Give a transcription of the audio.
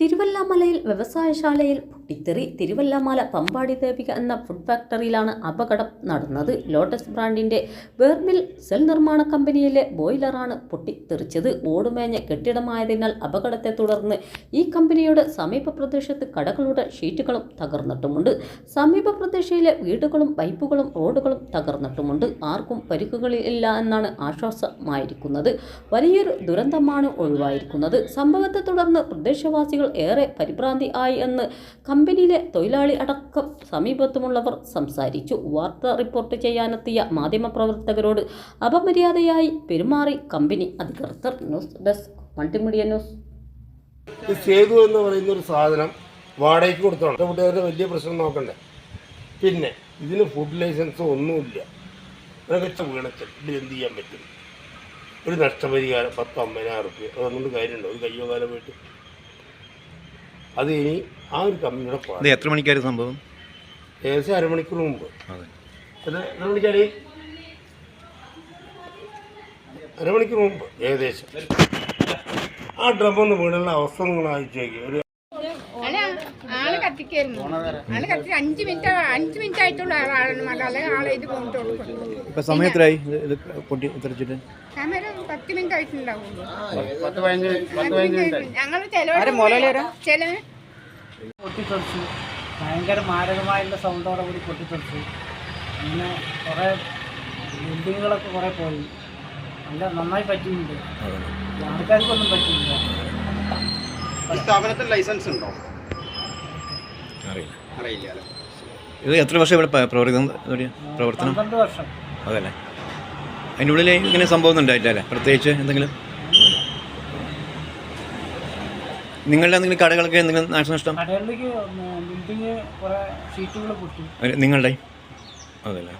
തിരുവല്ലാമലയിൽ വ്യവസായശാലയിൽ പൊട്ടിത്തെറി തിരുവല്ലാമല പമ്പാടി ദേവിക എന്ന ഫുഡ് ഫാക്ടറിയിലാണ് അപകടം നടന്നത്. ലോട്ടസ് ബ്രാൻഡിന്റെ വേർമിൽ സെൽ നിർമ്മാണ കമ്പനിയിലെ ബോയിലറാണ് പൊട്ടിത്തെറിച്ചത്. ഓടുമേഞ്ഞ കെട്ടിടമായതിനാൽ അപകടത്തെ തുടർന്ന് ഈ കമ്പനിയുടെ സമീപ പ്രദേശത്ത് കടകളുടെ ഷീറ്റുകളും തകർന്നിട്ടുമുണ്ട്. സമീപ പ്രദേശയിലെ വീടുകളും പൈപ്പുകളും റോഡുകളും തകർന്നിട്ടുമുണ്ട്. ആർക്കും പരിക്കുകളില്ല എന്നാണ് ആശ്വാസമായിരിക്കുന്നത്. വലിയൊരു ദുരന്തമാണ് ഒഴിവായിരിക്കുന്നത്. സംഭവത്തെ തുടർന്ന് പ്രദേശവാസികൾ ഏറെ പരിഭ്രാന്തി ആയി എന്ന് കമ്പനിയിലെ തൊഴിലാളി അടക്കം സമീപത്തുമുള്ളവർ സംസാരിച്ചു. വാർത്ത റിപ്പോർട്ട് ചെയ്യാനെത്തിയ മാധ്യമപ്രവർത്തകരോട് അപമര്യാദയായി പെരുമാറി കമ്പനി അധികൃതർ. News desk multimedia news. Sethu എന്ന് പറയുന്ന ഒരു സാധനം വാടകയ്ക്ക് കൊടുത്തോളാം കുട്ടികളുടെ വലിയ പ്രശ്നം നോക്കണ്ടേ? പിന്നെ ഇതിന് ഫുഡ് ലൈസൻസ് ഒന്നുമില്ല. മികച്ച വീണച്ചൽ ഇത് എന്ത് ചെയ്യാൻ പറ്റും? ഒരു നഷ്ടപരിഹാരം പത്ത് അമ്പതിനായിരം റുപ്യ അതുകൊണ്ട് കാര്യമുണ്ടോ? ഒരു കയ്യോ കാലം പോയിട്ട് അത് ഇനി ആ ഒരു കമ്പനിയുടെ ഇത് പാട് എത്ര മണിക്കായിരുന്നു സംഭവം? ഏകദേശം അരമണിക്കൂർ മുമ്പ്. അതെ. അരമണിക്കൂർ മുമ്പ് ഏകദേശം. ആ ഡ്രം ഒന്ന് വീടുള്ള അവസ്ഥ നിങ്ങൾ നോക്കി ഒരു ആൾ കത്തിക്കായിരുന്നു. ആൾ കത്തി അഞ്ച് മിനിറ്റ് അഞ്ച് മിനിറ്റ് ആയിട്ടുള്ള ആളാണ് മകൾ. അല്ലെങ്കിൽ ആളെ ഇത് പോയിട്ടുള്ളൂ ഇപ്പൊ സമയം എത്രയായി? ഇത് പൊട്ടി തെറിച്ചിട്ട് ക്യാമറ പത്ത് മിനിറ്റ് ആയിട്ടുണ്ടാവുള്ളൂ. ഞങ്ങൾ ചില പൊട്ടിത്തെറിച്ചു. ഭയങ്കര മാരകമായുള്ള സൗണ്ടോടെ കൂടി പൊട്ടിത്തെറിച്ചു. പിന്നെ കുറേ ബിൽഡിങ്ങുകളൊക്കെ കുറേ പോയി. നല്ല നന്നായി പറ്റിയിട്ടുണ്ട്. ആൾക്കാർക്കൊന്നും പറ്റിയില്ല. ഈ സ്ഥാപനത്തിൽ ലൈസൻസ് ഉണ്ടോ? അറിയില്ല. അറിയില്ല അല്ലേ ഇത് എത്ര വർഷം ഇവിടെ പ്രവർത്തനം? പ്രവർത്തനം അതല്ലേ. അതിന്റെ ഉള്ളിൽ ഇങ്ങനെ സംഭവം ഒന്നും ഉണ്ടായിട്ടില്ല അല്ലേ പ്രത്യേകിച്ച് എന്തെങ്കിലും? നിങ്ങളുടെ എന്തെങ്കിലും കടകളൊക്കെ എന്തെങ്കിലും നാശനഷ്ടം നിങ്ങളുടെ? അതല്ലേ.